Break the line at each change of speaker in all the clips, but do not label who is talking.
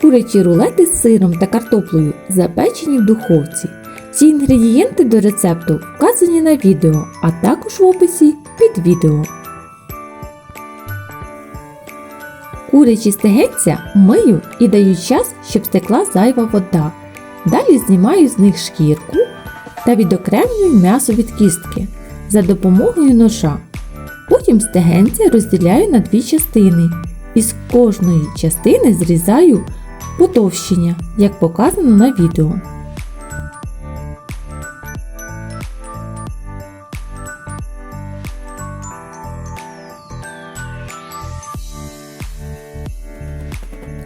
Курячі рулети з сиром та картоплею запечені в духовці. Всі інгредієнти до рецепту вказані на відео, а також в описі під відео. Курячі стегенця мию і даю час, щоб стекла зайва вода. Далі знімаю з них шкірку та відокремлюю м'ясо від кістки за допомогою ножа. Потім стегенця розділяю на дві частини і з кожної частини зрізаю потовщення, як показано на відео.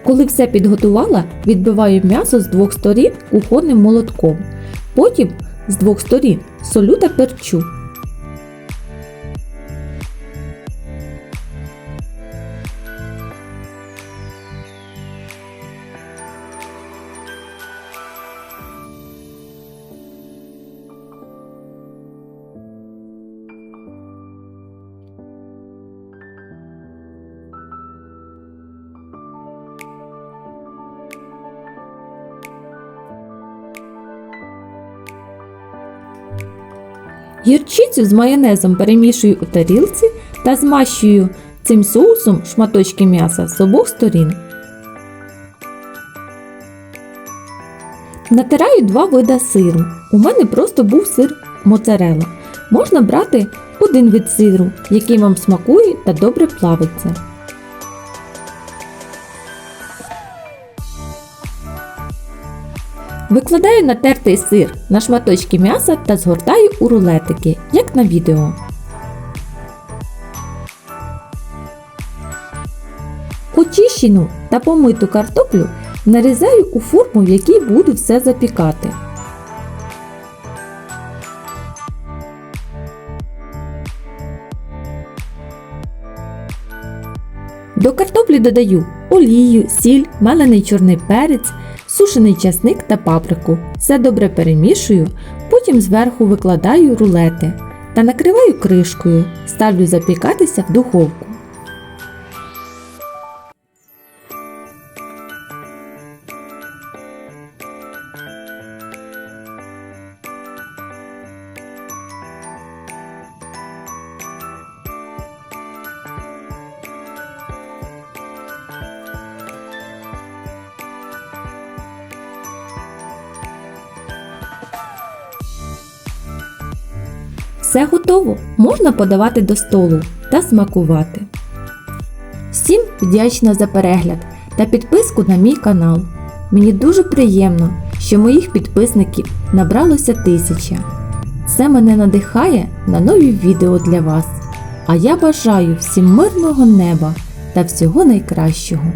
Коли все підготувала, відбиваю м'ясо з двох сторін кухонним молотком. Потім з двох сторін солю та перчу. Гірчицю з майонезом перемішую у тарілці та змащую цим соусом шматочки м'яса з обох сторін. Натираю два вида сиру. У мене просто був сир моцарелла. Можна брати один вид сиру, який вам смакує та добре плавиться. Викладаю натертий сир на шматочки м'яса та згортаю у рулетики, як на відео. Очищену та помиту картоплю нарізаю у форму, в якій буду все запікати. До картоплі додаю олію, сіль, мелений чорний перець, сушений часник та паприку. Все добре перемішую, потім зверху викладаю рулети та накриваю кришкою, ставлю запікатися в духовку. Все готово, можна подавати до столу та смакувати. Всім вдячна за перегляд та підписку на мій канал. Мені дуже приємно, що моїх підписників набралося тисяча. Це мене надихає на нові відео для вас. А я бажаю всім мирного неба та всього найкращого.